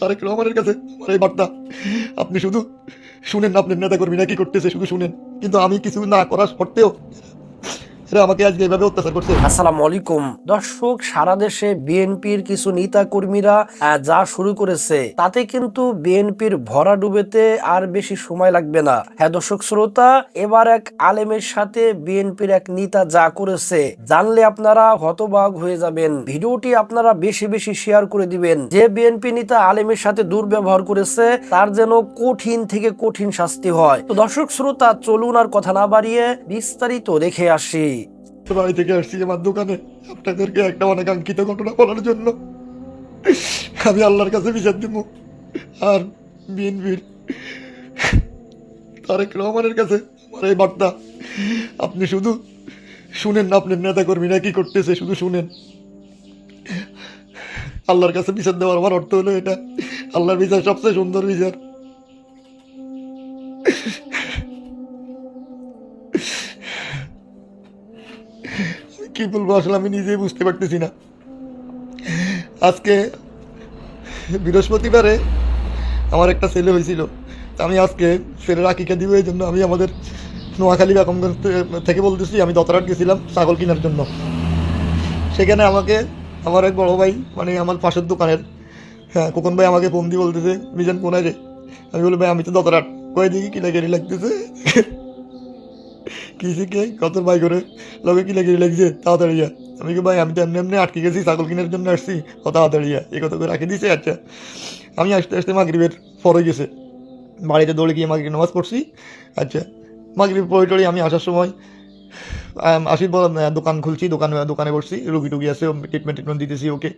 তারেক রহমানের কাছে আমার এই বার্তা। আপনি শুধু শুনেন না, আপনার কর্মী নাকি করতেছে, শুধু শুনেন। কিন্তু আমি কিছু না করার সত্ত্বেও এরা আমাকে আজকে এইভাবে অত্যাচার করছে। আসসালামু আলাইকুম। দর্শক, সারা দেশে বিএনপির কিছু নেতা কর্মীরা যা শুরু করেছে, তাতে কিন্তু বিএনপির ভরা ডুবেতে আর বেশি সময় লাগবে না। হ্যাঁ দর্শক শ্রোতা, এবার এক আলেমের সাথে বিএনপির এক নেতা যা করেছে, জানলে আপনারা হতবাক হয়ে যাবেন। ভিডিওটি আপনারা বেশি বেশি শেয়ার করে দিবেন। যে বিএনপি নেতা আলেমের সাথে দুর্ব্যবহার করেছে, তার যেন কঠিন থেকে কঠিন শাস্তি হয়। তো দর্শক শ্রোতা, চলুন আর কথা না বাড়িয়ে বিস্তারিত দেখে আসি। বাড়ি থেকে আসছি আমার দোকানে। আপনাদেরকে একটা অনাকাঙ্ক্ষিত ঘটনা বলার জন্য। আমি আল্লাহর কাছে বিচার দিব। আর বিএনপির তারেক রহমানের কাছে আমার এই বার্তা। আপনি শুধু শুনেন না, আপনার নেতা কর্মীরা কি করতেছে, শুধু শুনেন। আল্লাহর কাছে বিচার দেওয়ার আমার অর্থ হলো এটা। আল্লাহর বিচার সবচেয়ে সুন্দর বিচার। কি বলব, আসলে আমি নিজেই বুঝতে পারতেছি না। আজকে বৃহস্পতিবারে আমার একটা ছেলে হয়েছিল। আমি আজকে ছেলের আকিকা দিব এই জন্য আমি আমাদের নোয়াখালী বেগমগঞ্জ থেকে বলতেছি, আমি দতরাট গেছিলাম ছাগল কেনার জন্য। সেখানে আমাকে, আমার এক বড় ভাই মানে আমার পাশের দোকানের হ্যাঁ খোকন ভাই আমাকে ফোন দিয়ে বলতেছে, মিজান, কোনায় রে? আমি বলি, ভাই, আমি তো দতরাট কয়ে দিকে কিলাগেরি লাগতেছে। কিসে কে? কত ভাই করে? লগে কি লেগে লাগছে? তাড়াতাড়ি যা। আমি কি ভাই, আমি তো এমনি এমনি আটকে গেছি, ছাগল কেনার জন্য আসছি। ও তাড়াতাড়ি যা। এই কথা করে রাখে দিছে আচ্ছা। আমি আসতে আসতে মাগরিবের পরে গেছে। বাড়িতে দৌড়ে গিয়ে মাগরিব নামাজ পড়ছি। আচ্ছা। মাগরিব পড়ে টড়ে আমি আসার সময় আসির দোকান খুলছি, দোকান, দোকানে বসছি। রুগী টুগি আছে ট্রিটমেন্ট ট্রিটমেন্ট দিতেছি ওকে।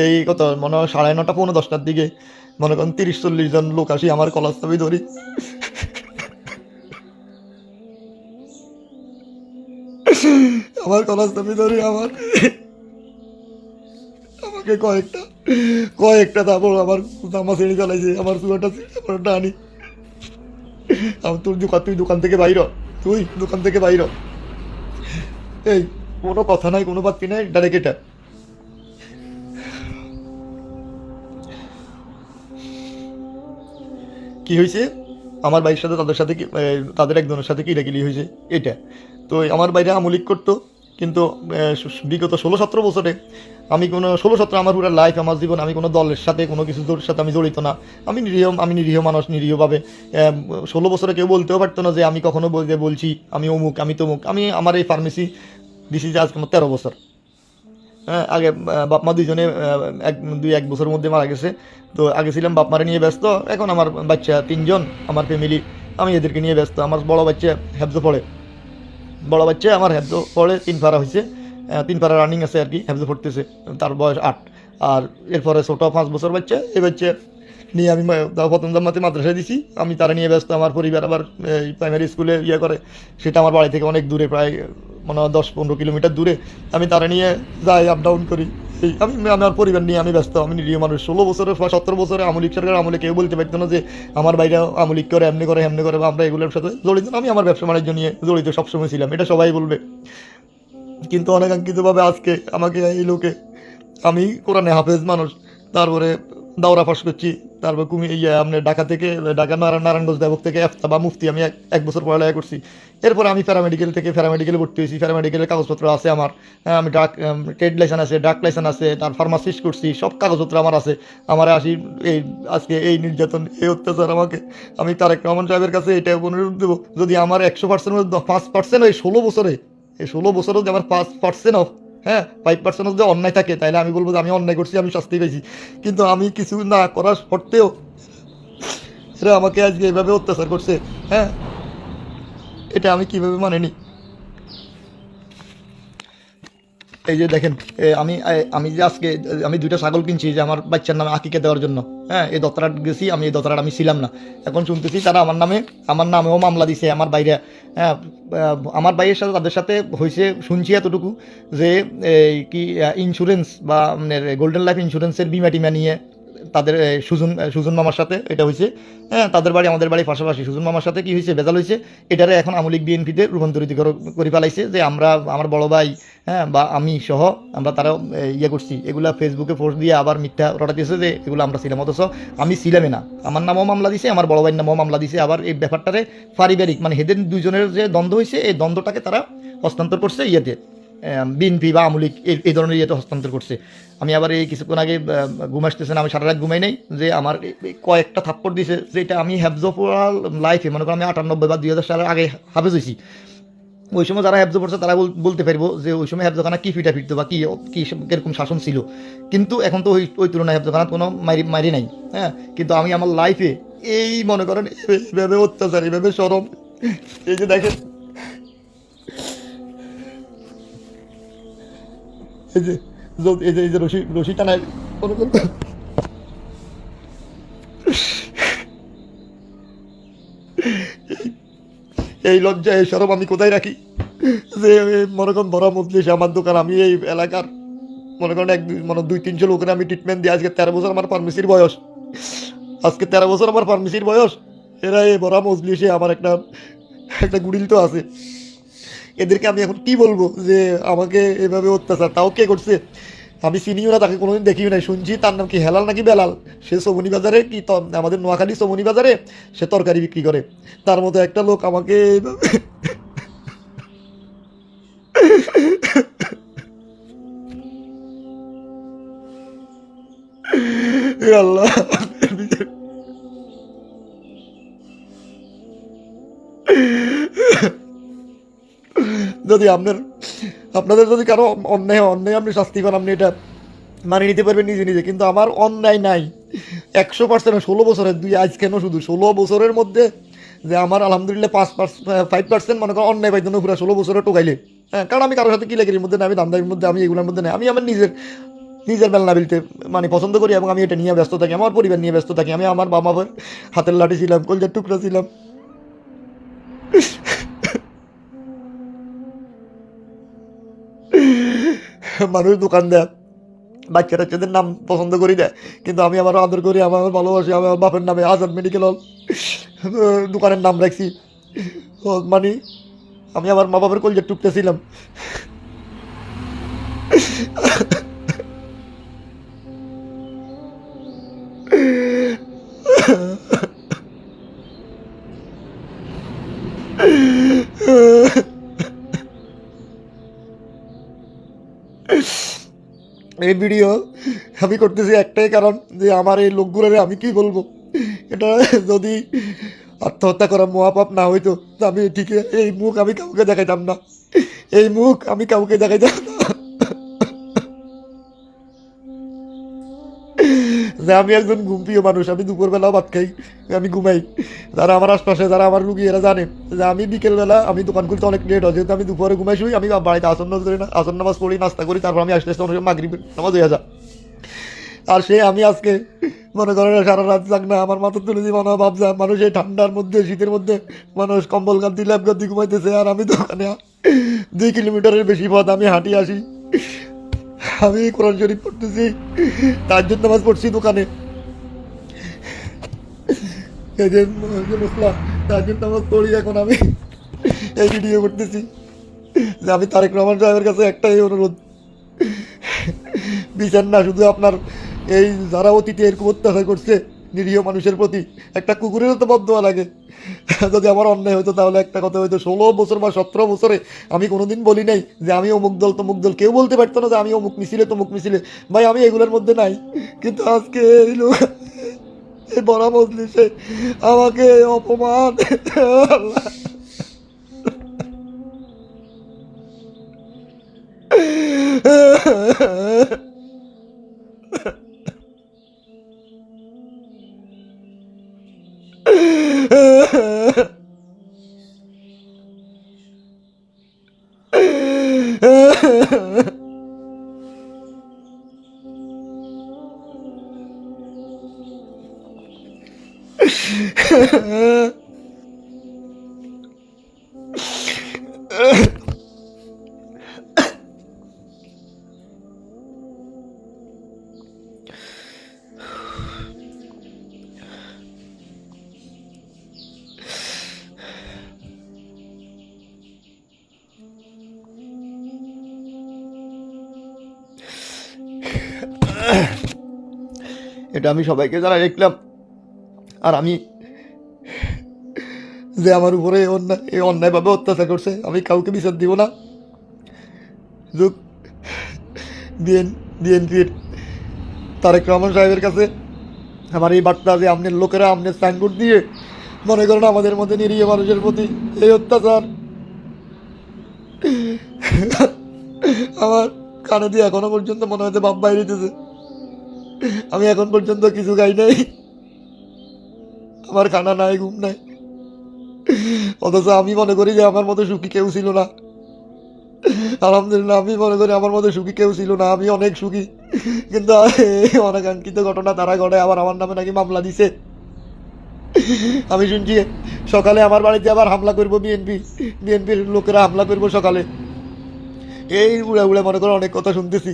এই কত মনে হয় সাড়ে নটা, পৌনে দশটার দিকে। মনে করেন তিরিশ, চল্লিশ জন লোক আসি আমার কলার ছবি ধরি। আমার ছবি ধরে, আমার। আমাকে কয়েকটা কয়েকটা তারপর আমার জামা ছেড়ে চালাইছে আমার চুয়াটা আমার টানি আমি তোর দোকান, তুই দোকান থেকে বাইর তুই দোকান থেকে বাইর এই, কোনো কথা নাই, কোনো বাক্য নাই, ডাইরেক্ট এটা। কি হয়েছে আমার ভাইয়ের সাথে তাদের সাথে তাদের একজনের সাথে কি কিরাকিরি হয়েছে এটা। তো আমার বাইরে আমলিক করতো, কিন্তু বিগত ষোলো সতেরো বছরে আমি কোনো, ষোলো সতেরো আমার পুরো লাইফ আমার জীবন, আমি কোনো দলের সাথে, কোনো কিছুর সাথে আমি জড়িত না। আমি নিরীহ আমি নিরীহ মানুষ, নিরীহভাবে ষোলো বছরে কেউ বলতেও পারতো না যে আমি কখনো বলছি, আমি অমুক, আমি তমুক। আমি, আমার এই ফার্মেসি দিছি যে আজ কোনো তেরো বছর। হ্যাঁ আগে বাপ মা দুইজনে এক, দুই, এক বছরের মধ্যে মারা গেছে। তো আগে ছিলাম বাপ মারে নিয়ে ব্যস্ত, এখন আমার বাচ্চা তিনজন, আমার ফ্যামিলি আমি এদেরকে নিয়ে ব্যস্ত। আমার বড় বাচ্চা হেফজো পড়ে। বড় বাচ্চা, আমার হেফজো পড়ে, তিন পাড়া হয়েছে তিন পাড়া রানিং আছে আর কি, হেফজো পড়তেছে, তার বয়স আট। আর এরপরে ছোট পাঁচ বছর বাচ্চা, এই বাচ্চা নিয়ে আমি প্রথম জামাতে মাদ্রাসায় দিছি, আমি তারা নিয়ে ব্যস্ত, আমার পরিবার আবার, এই প্রাইমারি স্কুলে ইয়ে করে। সেটা আমার বাড়ি থেকে অনেক দূরে, প্রায় মানে দশ পনেরো কিলোমিটার দূরে। আমি তারা নিয়ে যাই আপ ডাউন করি। এই, আমি আমার পরিবার নিয়ে আমি ব্যস্ত, আমি নিরীহ মানুষ। ষোলো বছরে বা সতেরো বছরে আমলিক সরকার আমলে কেউ বলতে পারতো না যে আমার বাইরে আমলিক করে, এমনি করে এমনি করে, বা আমরা এগুলোর সাথে জড়িত। আমি আমার ব্যবসা বাণিজ্য নিয়ে জড়িত সবসময় ছিলাম, এটা সবাই বলবে। কিন্তু অনাকাঙ্ক্ষিতভাবে আজকে আমাকে এই লোকে, আমি কোরআনে হাফেজ মানুষ, তারপরে দাওরা ফাঁস করছি তারপর কুমি ইয়ে আপনার ঢাকা থেকে ঢাকা নারায়ণ নারায়ণগঞ্জ দেবক থেকে এফতা বা মুফতি আমি এক বছর পড়ালেখা করছি। এরপর আমি প্যারামেডিকেল থেকে প্যারামেডিকেলে ভর্তি হয়েছি। প্যারামেডিকেলের কাগজপত্র আছে আমার। হ্যাঁ, আমি ডাক ট্রেড লাইসেন্স আছে ডাক লাইসেন্স আছে তার ফার্মাসিস্ট করছি সব কাগজপত্র আমার আছে। আমার আসি এই আজকে এই নির্যাতন এই অত্যাচার আমাকে। আমি তারেক রহমান সাহেবের কাছে এটা অনুরোধ দেবো যদি আমার একশো পার্সেন্ট পাঁচ পার্সেন্ট এই ষোলো বছরে এই ষোলো বছরও আমার পাঁচ পার্সেন্ট অফ হ্যাঁ ফাইভ পার্সেন্ট যদি অন্যায় থাকে, তাহলে আমি বলব যে আমি অন্যায় করছি, আমি শাস্তি পেয়েছি। কিন্তু আমি কিছু না করার সত্ত্বেও সেটা আমাকে আজকে এভাবে অত্যাচার করছে হ্যাঁ? এটা আমি কীভাবে মানে নি এই যে দেখেন আমি আমি যে আজকে আমি দুইটা ছাগল কিনছি, যে আমার বাচ্চার নামে আঁকিকে দেওয়ার জন্য। হ্যাঁ এই দত্তরাট গেছি, আমি এই দত্তরাট আমি ছিলাম না। এখন শুনতেছি তারা আমার নামে, আমার নামেও মামলা দিছে আমার বাইরে হ্যাঁ আমার বাইরের সাথে, তাদের সাথে হয়েছে, শুনছি এতটুকু যে, এই কি ইন্স্যুরেন্স বা গোল্ডেন লাইফ ইন্স্যুরেন্সের বিমা টিমা নিয়ে তাদের সুজন সুজন মামার সাথে এটা হয়েছে। হ্যাঁ তাদের বাড়ি, আমাদের বাড়ি পাশাপাশি সুজন মামার সাথে কি হয়েছে? বেজাল হয়েছে। এটারে এখন আমলিক বিএনপিতে রূপান্তরিত করে ফেলাইছে যে আমরা, আমার বড় ভাই হ্যাঁ বা আমি সহ আমরা তারা ইয়ে করছি। এগুলা ফেসবুকে পোস্ট দিয়ে আবার মিথ্যা রটা দিয়েছে যে এগুলো আমরা ছিলাম। অথচ আমি ছিলামই না। আমার নামও মামলা দিছে, আমার বড় ভাইয়ের নামও মামলা দিছে। আবার এই ব্যাপারটারে পারিবারিক মানে হেদের দুজনের যে দ্বন্দ্ব হয়েছে, এই দ্বন্দ্বটাকে তারা হস্তান্তর করছে ইয়েতে। বিএনপি বা আমলিক এই এই ধরনের ইয়েতে হস্তান্তর করছে। আমি আবার এই কিছুক্ষণ আগে আহ, আসতেছে না আমি সারা রাত ঘুমাই নাই যে আমার কয়েকটা থাপ্পড় দিছে যে এটা আমি হ্যাবজপুরাল লাইফে মনে করো আমি আটানব্বই বা দুই হাজার সালের আগে হাফেজ হয়েছি। ওই সময় যারা হ্যাবজ পড়ছে তারা বলতে পারব যে ওই সময় হ্যাবজখানা কী ফিটা ফিরতো বা কি কি কীরকম শাসন ছিল। কিন্তু এখন তো ওই ওই তুলনায় হ্যাবজখানা কোনো মারি মারি নাই হ্যাঁ? কিন্তু আমি আমার লাইফে এই মনে করেন এইভাবে অত্যাচার এইভাবে সরম এই যে দেখেন এই যে এই যে এই যে রশি রশি টানায়। এই লজ্জা, এই সরব আমি কোথায় রাখি? যে মনে করেন বড় মজলিস আমার দোকান, আমি এই এলাকার, মনে করেন এক মানে দুই, তিনশো লোকের আমি ট্রিটমেন্ট দিই। আজকে তেরো বছর আমার ফার্মেসির বয়স। আজকে তেরো বছর আমার ফার্মেসির বয়স। এরা এই বড় মজলিসে আমার একটা একটা গুড়িল তো আছে। এদেরকে আমি এখন কি বলব যে আমাকে এভাবে অত্যাচার? তাও কে করছে? আমি চিনিও না তাকে কোনোদিন দেখিও নাই। শুনছি তার নাম কি হেলাল নাকি বেলাল? সে সোমনি বাজারে কি আমাদের নোয়াখালী সোমনি বাজারে সে তরকারি বিক্রি করে। তার মতো একটা লোক আমাকে আল্লাহ যদি আপনার, আপনাদের যদি কারও অন্যায় অন্যায় আপনি শাস্তি পান, আপনি এটা মানিয়ে নিতে পারবেন নিজে নিজে। কিন্তু আমার অন্যায় নাই। একশো পার্সেন্ট ষোলো বছরের দুই, আজ কেন শুধু? ষোলো বছরের মধ্যে যে আমার আলহামদুলিল্লাহ পাঁচ পার্সেন্ট ফাইভ পার্সেন্ট মনে করো অন্যায় পাইতো না, পুরো ষোলো বছরে টোকাইলে। হ্যাঁ কারণ আমি কারোর সাথে কি লেগের মধ্যে নাই আমি দামদারির মধ্যে, আমি এগুলোর মধ্যে নাই আমি আমার নিজের নিজের বেলনা বিলতে মানে পছন্দ করি এবং আমি এটা নিয়ে ব্যস্ত থাকি, আমার পরিবার নিয়ে ব্যস্ত থাকি। আমি আমার বাবা হাতের লাঠি ছিলাম, কলজার টুকরা ছিলাম। মানুষ দোকান দেয় বাচ্চা টাচ্চাদের নাম পছন্দ করি দেয়, কিন্তু আমি আমার আদর করি, আমার ভালোবাসি, আমার বাপের নামে আজাদ মেডিকেল হল দোকানের নাম রাখছি। মানে আমি আমার মা বাবার কলজের টুকটা এই ভিডিও আমি করতেছি একটাই কারণ যে আমার এই লোকগুলোরে আমি কি বলব? এটা যদি আত্মহত্যা করা মহাপাপ না হইতো আমি ঠিক এই মুখ আমি কাউকে দেখাইতাম না। এই মুখ আমি কাউকে দেখাইতাম না। যে আমি একজন ঘুমপ্রিয় মানুষ, আমি দুপুরবেলাও ভাত খাই, আমি ঘুমাই। যারা আমার আশপাশে, যারা আমার রুগী, এরা জানে যে আমি বিকেলবেলা, আমি দোকান খুলতে অনেক লেট হয়। যেহেতু আমি দুপুরে ঘুমাই, শুই, আমি বাড়িতে আসন নামাজ করি না আসন নামাজ পড়ি, নাস্তা করি, তারপর আমি আসতে আসতে অনেক মাগরিব নামাজ হয়ে যা আর সে আমি আজকে, মনে করেন সারা রাত যাক না আমার মাথা তুলে দিয়ে মনে হয় ভাবছা, মানুষ এই ঠান্ডার মধ্যে, শীতের মধ্যে মানুষ কম্বল গান্তি ল্যাপ গান্তি ঘুমাইতেছে, আর আমি দোকানে দুই কিলোমিটারের বেশি পথ আমি হাঁটি আসি। আমি কোরআন শরীফ পড়তেছি। তার জন্য নামাজ পড়ছি দোকানে। এই যে তার জন্য নামাজ পড়ি এখন আমি। এই ভিডিও করতেছি। যে আমি তারেক রহমান সাহেবের কাছে একটাই অনুরোধ। বিচার না, শুধু আপনার এই যারা অতীতে এরকম অত্যাচার করছে নিরীহ মানুষের প্রতি একটা কুকুরেরও তো বদয়া লাগে। যদি আমার অন্যায় হতো তাহলে একটা কথা হয়তো ষোলো বছর বা সতেরো বছরে আমি কোনোদিন বলি নাই যে আমি অমুক দল, তমুক দল। কেউ বলতে পারতো না যে আমি অমুক মিছিলে তো মুখ মিছিলে। ভাই, আমি এগুলোর মধ্যে নাই। কিন্তু আজকে এই লোক, এই বড় আমাকে অপমান। আল্লাহ। এটা আমি সবাইকে যারা দেখলাম আর আমি যে আমার উপরে অন্যায় এই অন্যায়ভাবে অত্যাচার করছে, আমি কাউকে বিচার দিব না। যোগ, বিএন বিএনপির তারেক রহমান সাহেবের কাছে আমার এই বার্তা যে আপনার লোকেরা আপনার সাইনবোর্ড দিয়ে মনে করেন আমাদের মধ্যে নিরীহ মানুষের প্রতি এই অত্যাচার। আমার কানে দিয়ে এখনও পর্যন্ত মনে হচ্ছে বাপ বাইরে দিতেছে আমি এখন পর্যন্ত কিছু গাই নাই। আমার খানা নাই, ঘুম নাই। অথচ আমি মনে করি যে আমার মতো সুখী কেউ ছিল না। আলহামদুলিল্লাহ, আমি মনে করি আমার মতো সুখী কেউ ছিল না। আমি অনেক সুখী। কিন্তু অনাকাঙ্ক্ষিত ঘটনা তারা ঘটে আবার আমার নামে নাকি মামলা দিছে। আমি শুনছি, সকালে আমার বাড়িতে আবার হামলা করব বিএনপি। বিএনপির লোকেরা হামলা করব সকালে। এই উড়ে উড়ে মনে করো অনেক কথা শুনতেছি।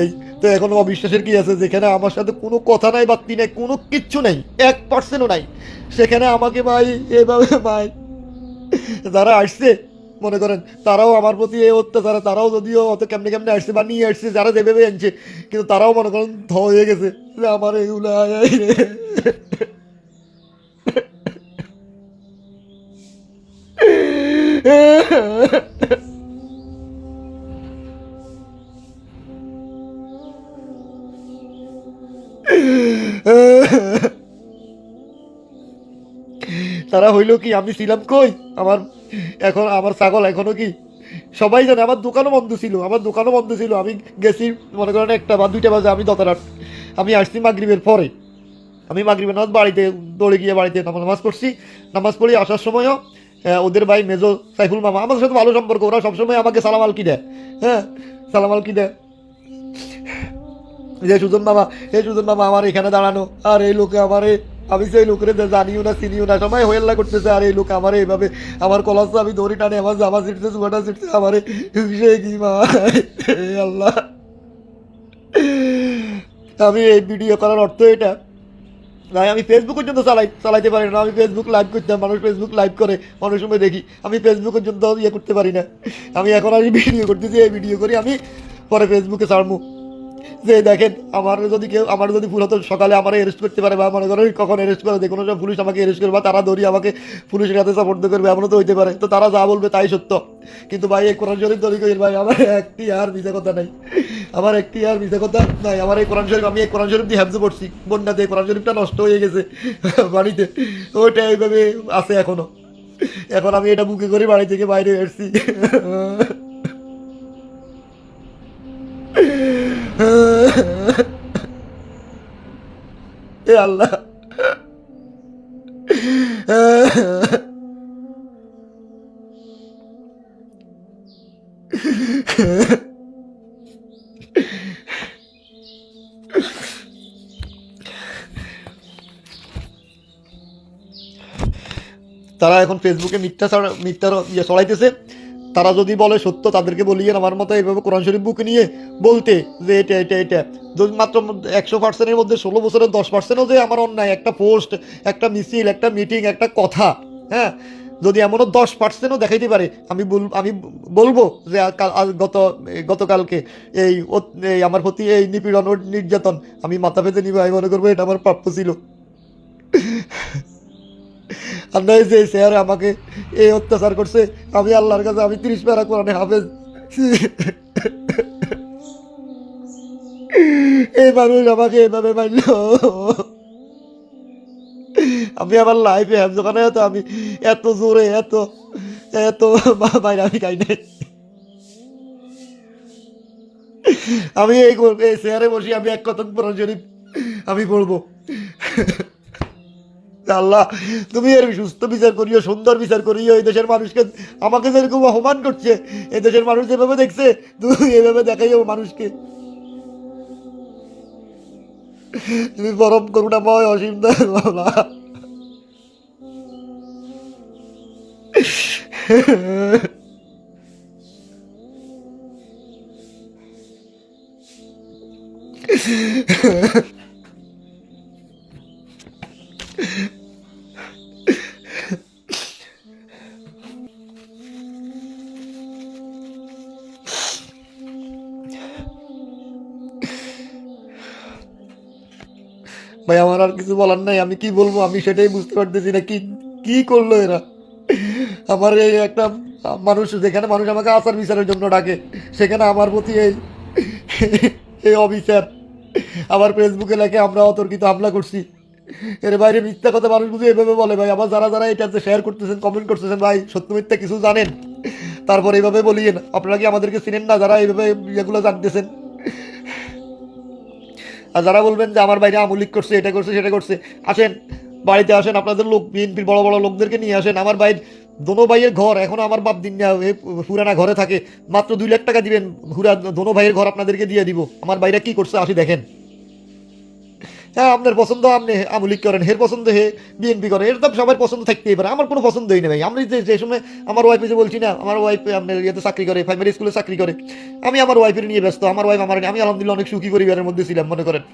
এই তো এখন অবিশ্বাসের কি আছে? যেখানে আমার সাথে কোনো কথা নাই, বাত্তি নাই, কোনো কিচ্ছু নাই, এক পার্সেন্টও নাই। সেখানে আমাকে ভাই, এভাবে ভাই, যারা আসছে, মনে করেন, তারাও আমার প্রতি এই অত্যাচারে, তারাও যদিও অত কেমনে কেমনে আসছে বা নিয়ে আসছে, যারা যেভাবে আনছে, কিন্তু তারাও মনে করেন ধ হয়ে গেছে। আমার এগুলো আয় তারা হইল কি, আমি ছিলাম কই? আমার এখন, আমার ছাগল এখনও কি? সবাই জানে, আমার দোকানও বন্ধ ছিল, আমার দোকানও বন্ধ ছিল। আমি গেছি, মনে করেন একটা বা দুইটা বাজে, আমি দতারাট আমি আসছি মাগরিবের পরে। আমি মাগরিবের নামাজ বাড়িতে, দৌড়ে গিয়ে বাড়িতে নামাজ পড়ছি। নামাজ পড়ি আসার সময়ও ওদের ভাই মেজো সাইফুল মামা আমার সাথে ভালো সম্পর্ক, ওরা সবসময় আমাকে সালাম আলকি দেয়। হ্যাঁ সালাম আলকি দেয়। যে সুজন মামা এই সুজন মামা আমার এখানে দাঁড়ানো। আর এই লোকে আমার, আমি সেই লোকের জানিও না, চিনিও না সময় হয়েল্লা করতেছে। আর এই লোক আমার এইভাবে, আমার কলাস আমি দড়ি টানে, আমার জামা ছিটছে চুয়াটা ছিটছে আমার কি মা? আল্লাহ। আমি এই ভিডিও করার অর্থ এটা, ভাই, আমি ফেসবুক পর্যন্ত চালাই, চালাইতে পারি না। আমি ফেসবুক লাইভ করতাম, মানুষ ফেসবুক লাইভ করে, অনেক সময় দেখি। আমি ফেসবুক পর্যন্ত ইয়ে করতে পারি না। আমি এখন আর ভিডিও করতেছি, এই ভিডিও করি, আমি পরে ফেসবুকে ছাড়বো যে দেখেন, আমার যদি কেউ, আমার যদি ভুল হতো, সকালে আমার অ্যারেস্ট করতে পারে বা মনে করো কখন অ্যারেস্ট করে দেখুন পুলিশ আমাকে অ্যারেস্ট করবে তারা ধরি আমাকে পুলিশের কাছে সাপোর্ট করবে, এমনও তো হইতে পারে। তো তারা যা বলবে তাই সত্য। কিন্তু ভাই, এই কোরআন শরীফ তৈরি করি ভাই, আমার একটি আর মিশে কথা নাই। আমার একটি আর মিশে কথা নাই। আমার এই কোরআন শরীফ, আমি এই কোরআন শরীফ দিয়ে হ্যাবজে পড়ছি। বন্যাতে কোরআন শরীফটা নষ্ট হয়ে গেছে বাড়িতে। ওইটা এইভাবে আছে এখনও। এখন আমি এটা বুকে করে বাড়ি থেকে বাইরে এসেছি আল্লাহ। তারা এখন ফেসবুকে মিথ্যা ছাড়া মিথ্যার ইয়ে ছড়াইতেছে। তারা যদি বলে সত্য, তাদেরকে বলিয়ে আমার মতো এইভাবে কোরআন শরীফ বুক নিয়ে বলতে যে এটা এটা এটা। যদি মাত্র একশো পার্সেন্টের মধ্যে ষোলো বছরের, দশ পার্সেন্টও যে আমার অন্যায়, একটা পোস্ট একটা মিছিল, একটা মিটিং একটা কথা হ্যাঁ? যদি এমনও দশ পার্সেন্টও দেখাইতে পারে, আমি বল, আমি বলব যে গত, গতকালকে এই আমার প্রতি এই নিপীড়ন নির্যাতন, আমি মাথা পেতে নিবে আমি মনে করব, এটা আমার প্রাপ্য ছিল। আর যে স্যার আমাকে এই অত্যাচার করছে, আমি আল্লাহর কাছে আমি তিরিশ প্যারা কোরআনে হাফেজ। এই মানুষ আমাকে এভাবে মারল। আমি আমার লাইফে হ্যাপ দোকানে তো আমি এত জোরে, এত এত বাইরে আমি খাই নাই। আমি এই চেয়ারে বসে আমি এক কথা কোরআন শরীফ আমি পড়ব। আল্লাহ তুমি এর সুস্থ বিচার করিও, সুন্দর বিচার করিও। এই দেশের মানুষকে, আমাকে যেরকম অপমান করছে, এই দেশের মানুষ যেভাবে দেখছে, তুমি এভাবে দেখাই মানুষকে। তুমি পরম করুণাময় অসীম দয়াল ভাই, আমার আর কিছু বলার নাই, আমি কি বলব? আমি সেটাই বুঝতে পারতেছি না, কি কি করল এরা? আমার এই একটা মানুষ, যেখানে মানুষ আমাকে আচার বিচারের জন্য ডাকে, সেখানে আমার প্রতি এই এই অবিচার। আবার ফেসবুকে লেখে, আমরা অতর্কিত হামলা করছি। এর বাইরে মিথ্যা কথা মানুষ বুঝে এভাবে বলে, ভাই। আবার যারা যারা এটাতে শেয়ার করতেছেন কমেন্ট করতেছেন, ভাই, সত্য মিথ্যা কিছু জানেন? তারপর এইভাবে বলিয়েন। আপনারা কি আমাদেরকে চিনেন না, যারা এইভাবে এগুলো জানতেছেন? আর যারা বলবেন যে আমার বাইরে আমলিক করছে, এটা করছে, সেটা করছে, আসেন, বাড়িতে আসেন, আপনাদের লোক, বিএনপির বড় বড় লোকদেরকে নিয়ে আসেন, আমার বাইর দোনো ভাইয়ের ঘর এখন আমার বাপ দিন পুরানা ঘরে থাকে, মাত্র দুই লাখ টাকা দিবেন, হুরা দোনো ভাইয়ের ঘর আপনাদেরকে দিয়ে দিব, আমার বাইরে কি করছে আসি দেখেন। হ্যাঁ আপনার পছন্দ, আপনি আমলিক করেন, হের পছন্দ, হে বিএনপি করেন, এর তো সবার পছন্দ থাকতেই পারে আমার কোনো পছন্দই নেই আমি যে যে সময় আমার ওয়াইফে যে বলছি না, আমার ওয়াইফ আপনার ইয়েতে চাকরি করে প্রাইমারি স্কুলে চাকরি করে, আমি আমার ওয়াইফের নিয়ে ব্যস্ত, আমার ওয়াইফ আমার আমি আলহামদুলিল্লাহ অনেক সুখী পরিবারের মধ্যে ছিলাম, মনে করেন।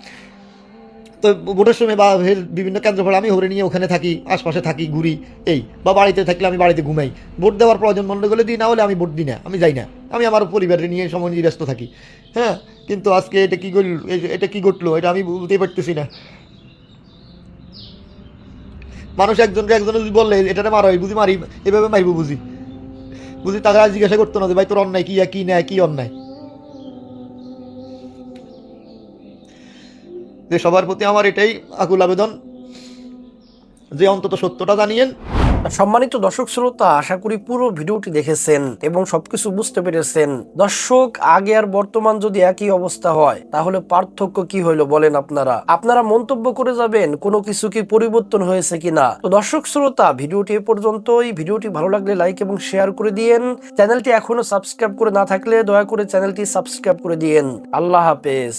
তো ভোটের সময় বা বিভিন্ন কেন্দ্র ফলে আমি হরে নিয়ে ওখানে থাকি, আশপাশে থাকি, ঘুরি, এই, বা বাড়িতে থাকলে আমি বাড়িতে ঘুমাই। ভোট দেওয়ার প্রয়োজন মনে করলে দিই, না হলে আমি ভোট দিই না, আমি যাই না। আমি আমার পরিবারের নিয়ে সময় নিয়ে ব্যস্ত থাকি হ্যাঁ? কিন্তু আজকে এটা কি করল এটা কি ঘটলো? এটা আমি বলতেই পারতেছি না। মানুষ একজনকে একজনে যদি বললে এটাতে মারো বুঝি মারি, এভাবে মারিব বুঝি। বুঝি তাকে আর জিজ্ঞাসা করতো না যে, ভাই, তোর অন্যায় কি কি নেয় কি অন্যায়? যে সবার প্রতি আমার এটাই আকুল আবেদন। যে অন্তত সত্যটা জানিয়েন। সম্মানিত দর্শক শ্রোতা, আশা করি পুরো ভিডিওটি দেখেছেন এবং সবকিছু বুঝতে পেরেছেন। দর্শক, আগে আর বর্তমান যদি একই অবস্থা হয়, তাহলে পার্থক্য কি হইল বলেন আপনারা? আপনারা মন্তব্য করে যাবেন, কোনো কিছু কি পরিবর্তন হয়েছে কিনা? তো দর্শক শ্রোতা, ভিডিওটি এ পর্যন্তই। ভিডিওটি ভালো লাগলে লাইক এবং শেয়ার করে দিয়েন। চ্যানেলটি এখনও সাবস্ক্রাইব করে না থাকলে দয়া করে চ্যানেলটি সাবস্ক্রাইব করে দিয়েন। আল্লাহ হাফেজ।